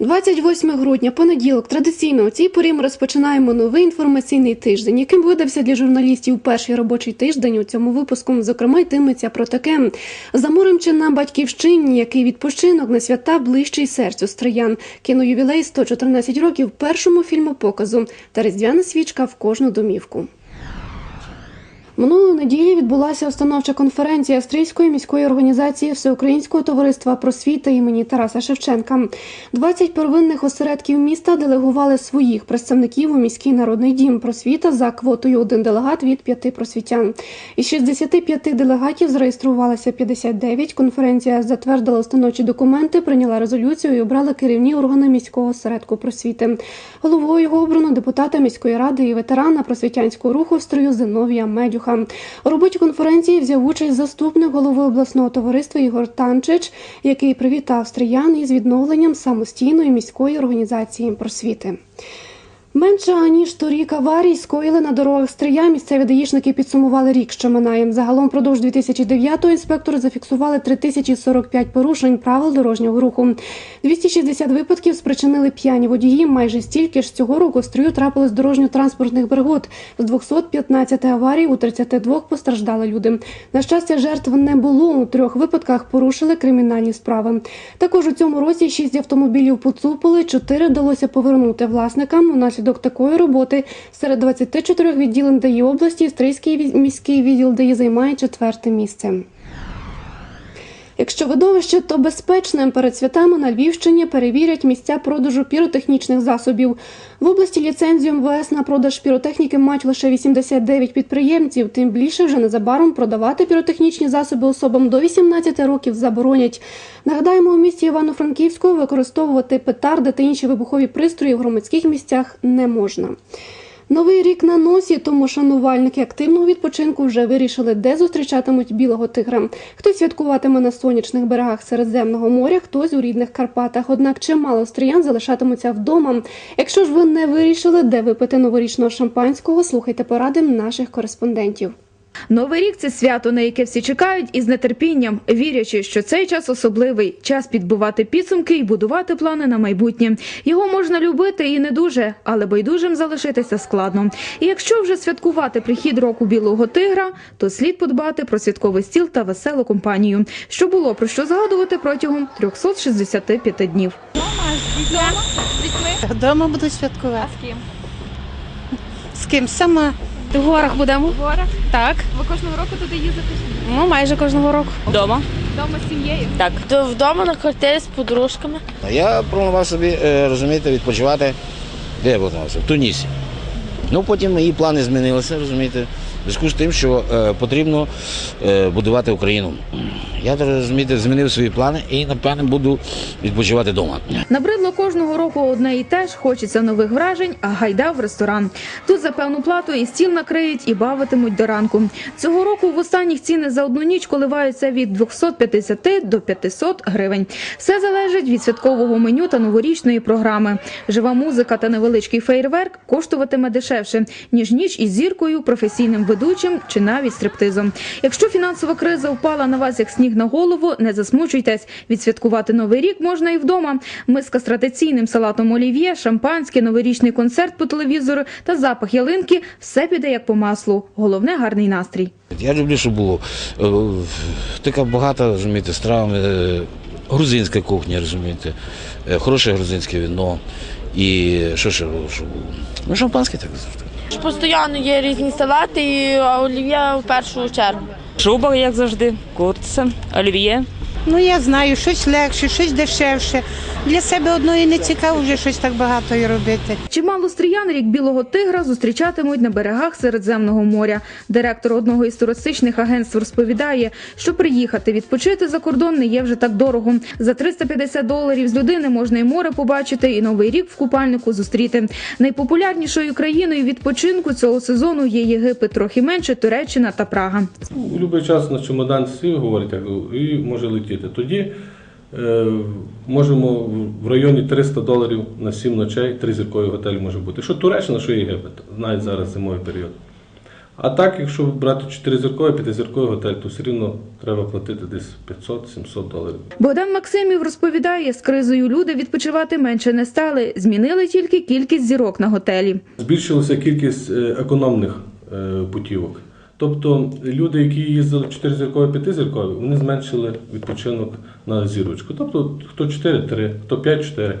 28 грудня, понеділок. Традиційно у цій порі ми розпочинаємо новий інформаційний тиждень, яким видався для журналістів перший робочий тиждень. У цьому випуску, зокрема, йтиметься про таке заморем чи на батьківщині, який відпочинок на свята ближчий серцю стриян. Кіноювілей 114 років першому фільмопоказу та різдвяна свічка в кожну домівку. Минулої неділі відбулася установча конференція Австрійської міської організації Всеукраїнського товариства просвіти імені Тараса Шевченка. 20 первинних осередків міста делегували своїх представників у міський народний дім просвіта за квотою один делегат від п'яти просвітян. Із 65 делегатів зареєструвалося 59. Конференція затвердила установчі документи, прийняла резолюцію і обрала керівні органи міського осередку просвіти. Головою його обрано депутата міської ради і ветерана просвітянського руху в строю Зиновія Медюха. У робочій конференції взяв участь заступник голови обласного товариства Ігор Танчич, який привітав стріян із відновленням самостійної міської організації просвіти. Менше аніж торік аварій скоїли на дорогах Стрия. Місцеві даїшники підсумували рік, що минає. Загалом продовж 2009-го інспектори зафіксували 3045 порушень правил дорожнього руху. 260 випадків спричинили п'яні водії. Майже стільки ж цього року в стрію трапилось дорожньо-транспортних пригод. З 215 аварій у 32 постраждали люди. На щастя, жертв не було. У трьох випадках порушили кримінальні справи. Також у цьому році 6 автомобілів поцупили, 4 вдалося повернути власникам. Унаслідок такої роботи серед 24 відділень ДАІ області австрійський міський відділ ДАІ займає четверте місце. Якщо видовище, то безпечним перед святами на Львівщині перевірять місця продажу піротехнічних засобів. В області ліцензію МВС на продаж піротехніки мають лише 89 підприємців. Тим більше вже незабаром продавати піротехнічні засоби особам до 18 років заборонять. Нагадаємо, у місті Івано-Франківську використовувати петарди та інші вибухові пристрої в громадських місцях не можна. Новий рік на носі, тому шанувальники активного відпочинку вже вирішили, де зустрічатимуть білого тигра. Хтось святкуватиме на сонячних берегах Середземного моря, хтось у рідних Карпатах. Однак чимало стріян залишатимуться вдома. Якщо ж ви не вирішили, де випити новорічного шампанського, слухайте поради наших кореспондентів. Новий рік це свято, на яке всі чекають із нетерпінням, вірячи, що цей час особливий, час підбивати підсумки і будувати плани на майбутнє. Його можна любити і не дуже, але байдужим залишитися складно. І якщо вже святкувати прихід року білого тигра, то слід подбати про святковий стіл та веселу компанію, що було про що згадувати протягом 365 днів. Вдома буду святкувати. З ким? З ким сама? В горах будемо. В горах? Так. Ви кожного року туди їздите? Ну, майже кожного року. Вдома. Вдома з сім'єю? Так. То вдома на квартирі з подружками. А я планував собі, е, розумієте, відпочивати. Де я планувався? В Тунісі. Ну, потім мої плани змінилися, розумієте, в зв'язку з тим, що е, потрібно е, будувати Україну. Я, розумієте, змінив свої плани і, напевне, буду відпочивати вдома. Набридло кожного року одне і те ж, хочеться нових вражень, а гайда в ресторан. Тут за певну плату і стіл накриють, і бавитимуть до ранку. Цього року в останніх ціни за одну ніч коливаються від 250 до 500 гривень. Все залежить від святкового меню та новорічної програми. Жива музика та невеличкий фейерверк коштуватиме дешевше, ніж ніч із зіркою, професійним ведучим чи навіть стриптизом. Якщо фінансова криза впала на вас як сніг на голову, не засмучуйтесь. Відсвяткувати новий рік можна і вдома. Миска з традиційним салатом олів'є, шампанське, новорічний концерт по телевізору та запах ялинки все піде як по маслу. Головне гарний настрій. Я люблю, щоб було е, така багата, розумієте, страв, е, грузинська кухня, розумієте, е, хороше грузинське вино. І що ще? Що було? Ну, шампанське так завжди. Постійно є різні салати і олів'я в першу чергу. Шуба, як завжди, курця, олів'є. Ну, я знаю, щось легше, щось дешевше. Для себе одної не цікаво вже щось так багато і робити. Чимало стріян рік білого тигра зустрічатимуть на берегах Середземного моря. Директор одного із туристичних агентств розповідає, що приїхати відпочити за кордон не є вже так дорого. За 350 доларів з людини можна і море побачити, і новий рік в купальнику зустріти. Найпопулярнішою країною відпочинку цього сезону є Єгипет, трохи менше Туреччина та Прага. У будь-який час на чемодан сів, говорить, і може летіти. Тоді можемо в районі 300 доларів на 7 ночей, тризірковий готель може бути. Що Туреччина, що Єгипет, навіть зараз зимовий період. А так, якщо брати 4-зірковий, 5-зірковий готель, то все рівно треба платити десь 500-700 доларів. Богдан Максимів розповідає, з кризою люди відпочивати менше не стали, змінили тільки кількість зірок на готелі. Збільшилася кількість е, економних е, путівок. Тобто люди, які їздили 4-зіркові, 5-зіркові, вони зменшили відпочинок на зірочку. Тобто хто 4-3, хто 5-4.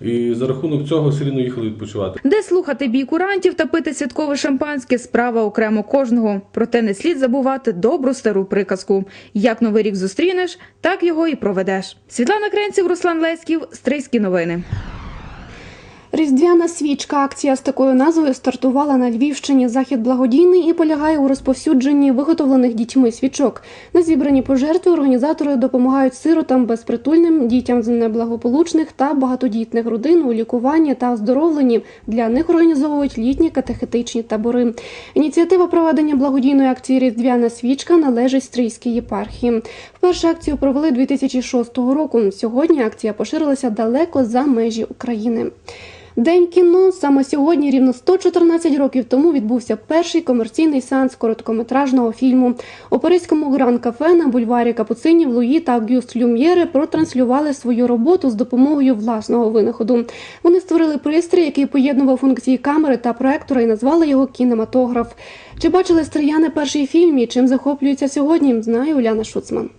І за рахунок цього все рівно їхали відпочивати. Де слухати бій курантів та пити святкове шампанське справа окремо кожного. Проте не слід забувати добру стару приказку: як новий рік зустрінеш, так його і проведеш. Світлана Кренців, Руслан Леськів, Стрийські новини. Різдвяна свічка акція з такою назвою стартувала на Львівщині. Захід благодійний і полягає у розповсюдженні виготовлених дітьми свічок. На зібрані пожертви організатори допомагають сиротам, безпритульним, дітям з неблагополучних та багатодітних родин у лікуванні та оздоровленні. Для них організовують літні катехетичні табори. Ініціатива проведення благодійної акції Різдвяна свічка належить Стрийській єпархії. Вперше акцію провели 2006 року. Сьогодні акція поширилася далеко за межі України. День кіно саме сьогодні, рівно 114 років тому, відбувся перший комерційний сеанс короткометражного фільму. У паризькому гран-кафе на бульварі Капуцинів Луї та Гюст Люм'єре протранслювали свою роботу з допомогою власного винаходу. Вони створили пристрій, який поєднував функції камери та проектора і назвали його кінематограф. Чи бачили стріяни перший фільм і чим захоплюються сьогодні? Знає Уляна Шуцман.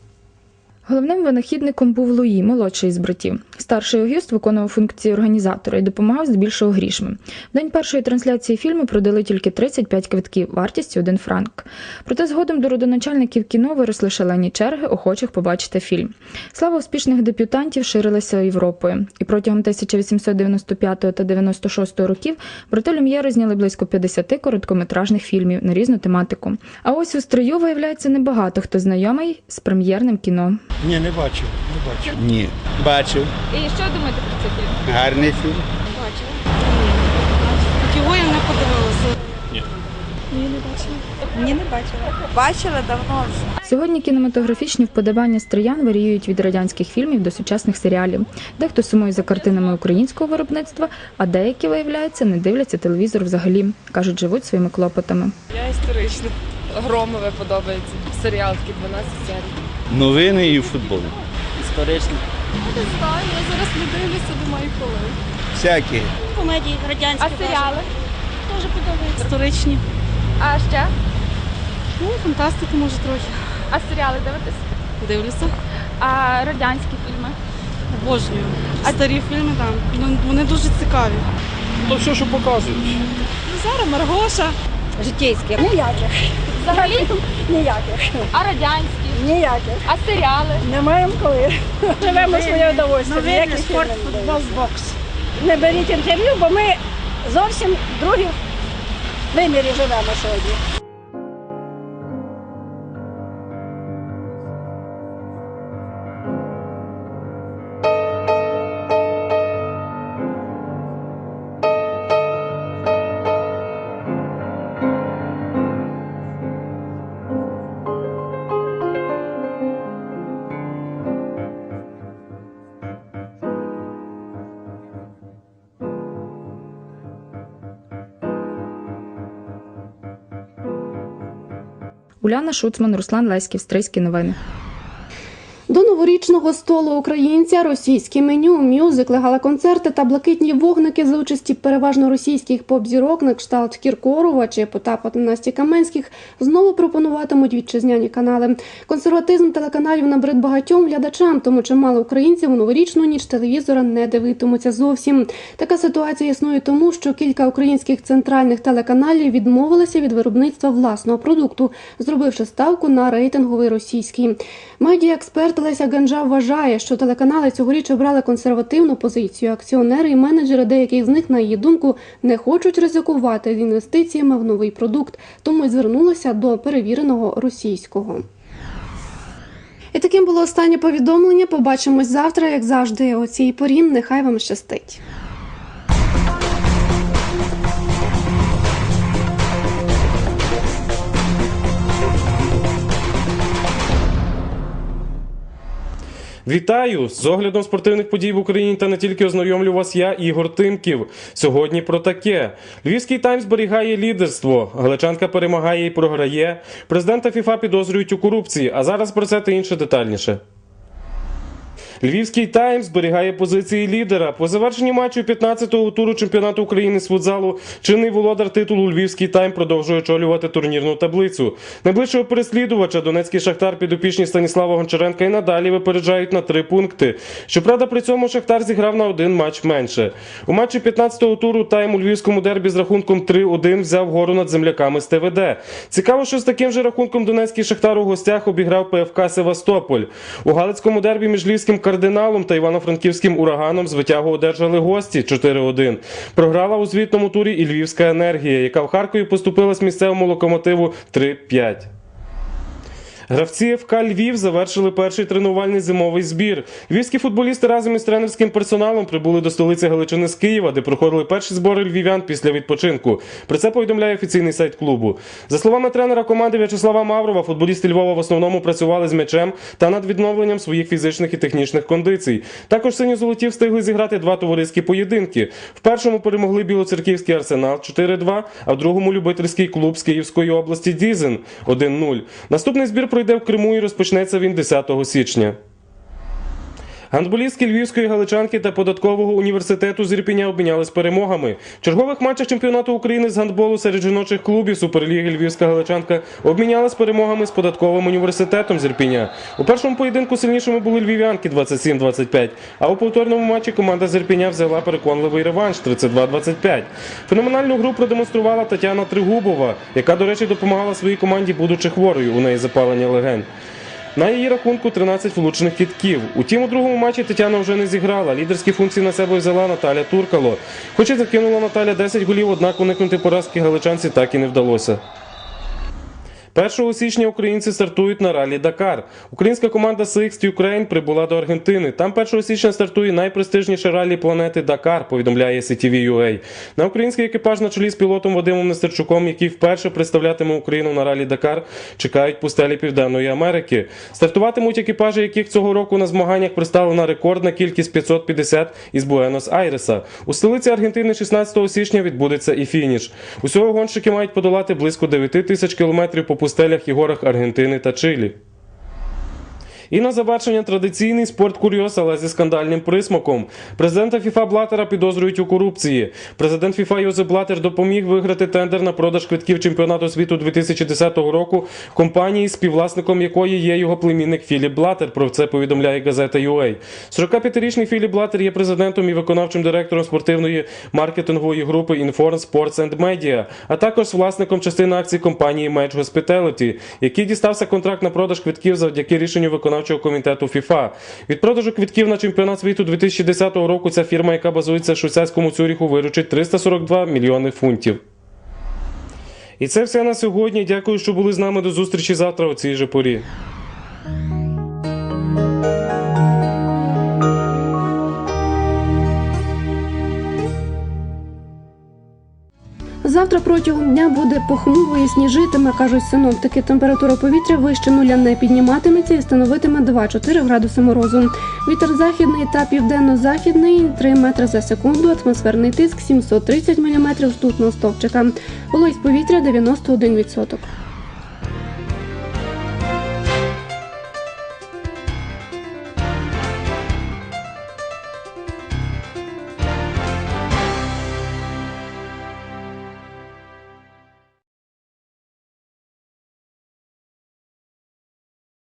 Головним винахідником був Луї, молодший з братів. Старший Огюст виконував функції організатора і допомагав здебільшого грішми. В день першої трансляції фільму продали тільки 35 квитків, вартістю 1 франк. Проте згодом до родоначальників кіно виросли шалені черги охочих побачити фільм. Слава успішних дебютантів ширилася Європою, і протягом 1895 та 96 років брати Люм'єри зняли близько 50 короткометражних фільмів на різну тематику. А ось у строю виявляється небагато хто знайомий з прем'єрним кіно. Ні, не бачив, не бачив. Ні. Бачив. І що думаєте про цей фільм? Гарний фільм. Бачила. Його я не подивилася. Ні, не Бачила Ні, не бачила. Бачила давно вже. Сьогодні кінематографічні вподобання стриян варіюють від радянських фільмів до сучасних серіалів. Дехто сумує за картинами українського виробництва, а деякі, виявляється, не дивляться телевізор взагалі. кажуть, живуть своїми клопотами. Я історично. Громове подобається. Серіал такий 12 серій. Новини і футбол. Історичні. Не знаю, я зараз не дивлюся, думаю, коли. Всякі. Комедії радянські. А серіали? Теж подобається. Історичні. А ще? Ну, фантастики може трохи. А серіали дивитесь? Дивлюся. А радянські фільми? Обожнюю. А старі фільми там. Ну, вони дуже цікаві. То все, що показують. Ну, зараз Маргоша. Житейські. Ніяких. Взагалі? Ніяких. А радянські? Ніяких. А серіали? Не маємо коли. Живемо своє удовольствие. Ніяких спорт, не футбол, дивимося. бокс. Не беріть інтерв'ю, бо ми зовсім в другій вимірі живемо сьогодні. Уляна Шуцман, Руслан Леськів, Стрийські новини. До новорічного столу українця російське меню, мюзикли, гала-концерти та блакитні вогники за участі переважно російських поп-зірок на кшталт Кіркорова чи Потапа Насті Каменських знову пропонуватимуть вітчизняні канали. Консерватизм телеканалів набрид багатьом глядачам, тому чимало українців у новорічну ніч телевізора не дивитимуться зовсім. Така ситуація існує тому, що кілька українських центральних телеканалів відмовилися від виробництва власного продукту, зробивши ставку на рейтинговий російський. Медіаексперт Леся Ганжа вважає, що телеканали цьогоріч обрали консервативну позицію. Акціонери і менеджери деяких з них, на її думку, не хочуть ризикувати з інвестиціями в новий продукт, тому й звернулися до перевіреного російського. І таким було останнє повідомлення. Побачимось завтра, як завжди, о цій порі. Нехай вам щастить. Вітаю! З оглядом спортивних подій в Україні та не тільки ознайомлю вас я, Ігор Тимків. Сьогодні про таке: Львівський тайм зберігає лідерство. Галичанка перемагає і програє. Президента ФІФА підозрюють у корупції. А зараз про це та інше детальніше. Львівський тайм зберігає позиції лідера. По завершенні матчу 15-го туру чемпіонату України з футзалу чинний володар титулу Львівський тайм продовжує очолювати турнірну таблицю. Найближчого переслідувача Донецький Шахтар підопічні Станіслава Гончаренка і надалі випереджають на три пункти. Щоправда, при цьому Шахтар зіграв на один матч менше. У матчі 15-го туру тайм у львівському дербі з рахунком 3-1 взяв гору над земляками з ТВД. Цікаво, що з таким же рахунком Донецький Шахтар у гостях обіграв ПФК Севастополь. У Галицькому дербі між львівським кардиналом та івано-франківським ураганом звитягу одержали гості 4-1. Програла у звітному турі і Львівська енергія, яка в Харкові поступилась місцевому локомотиву 3-5. Гравці ФК Львів завершили перший тренувальний зимовий збір. Львівські футболісти разом із тренерським персоналом прибули до столиці Галичини з Києва, де проходили перші збори львів'ян після відпочинку. Про це повідомляє офіційний сайт клубу. За словами тренера команди В'ячеслава Маврова, футболісти Львова в основному працювали з м'ячем та над відновленням своїх фізичних і технічних кондицій. Також сині-золоті встигли зіграти два товариські поєдинки. В першому перемогли білоцерківський арсенал 4-2, а в другому любительський клуб з Київської області Дізен 1-0. Наступний збір пройде в Криму і розпочнеться він 10 січня. Гандболістки Львівської галичанки та податкового університету з Ірпіня обмінялись перемогами. В чергових матчах чемпіонату України з гандболу серед жіночих клубів Суперліги Львівська галичанка обмінялась перемогами з податковим університетом з Ірпіня. У першому поєдинку сильнішими були львів'янки 27-25, а у повторному матчі команда з Ірпіня взяла переконливий реванш 32-25. Феноменальну гру продемонструвала Тетяна Тригубова, яка, до речі, допомагала своїй команді, будучи хворою у неї запалення легень. На її рахунку 13 влучених кітків. Утім, у другому матчі Тетяна вже не зіграла. Лідерські функції на себе взяла Наталя Туркало. Хоча закинула Наталя 10 голів, однак уникнути поразки галичанці так і не вдалося. 1 січня українці стартують на ралі Дакар. Українська команда Sixth Ukraine прибула до Аргентини. Там 1 січня стартує найпрестижніше ралі планети Дакар, повідомляє CTV.ua. На український екіпаж на чолі з пілотом Вадимом Нестерчуком, який вперше представлятиме Україну на ралі Дакар, чекають пустелі Південної Америки. Стартуватимуть екіпажі, яких цього року на змаганнях представлена рекордна кількість 550 із Буенос-Айреса. У столиці Аргентини 16 січня відбудеться і фініш. Усього гонщики мають подолати близько 9 тисяч кілометрів по пустелях і горах Аргентини та Чилі. І на завершення традиційний спорт курйоз, але зі скандальним присмаком. Президента ФІФА Блатера підозрюють у корупції. Президент ФІФА Йозеп Блатер допоміг виграти тендер на продаж квитків чемпіонату світу 2010 року компанії, співвласником якої є його племінник Філіп Блатер. Про це повідомляє газета UA. 45-річний Філіп Блатер є президентом і виконавчим директором спортивної маркетингової групи Inform Sports and Media, а також власником частини акцій компанії Match Hospitality, який дістався контракт на продаж квитків завдяки рішенню виконавчого комітету ФІФА. Від продажу квитків на чемпіонат світу 2010 року ця фірма, яка базується в швейцарському Цюріху, виручить 342 мільйони фунтів. І це все на сьогодні. Дякую, що були з нами до зустрічі завтра у цій же порі. Завтра протягом дня буде похмуро і сніжитиме, кажуть синоптики. Температура повітря вище нуля не підніматиметься і становитиме 2-4 градуси морозу. Вітер західний та південно-західний 3 метри за секунду. Атмосферний тиск 730 мм ртутного стовпчика. Вологість повітря 91%.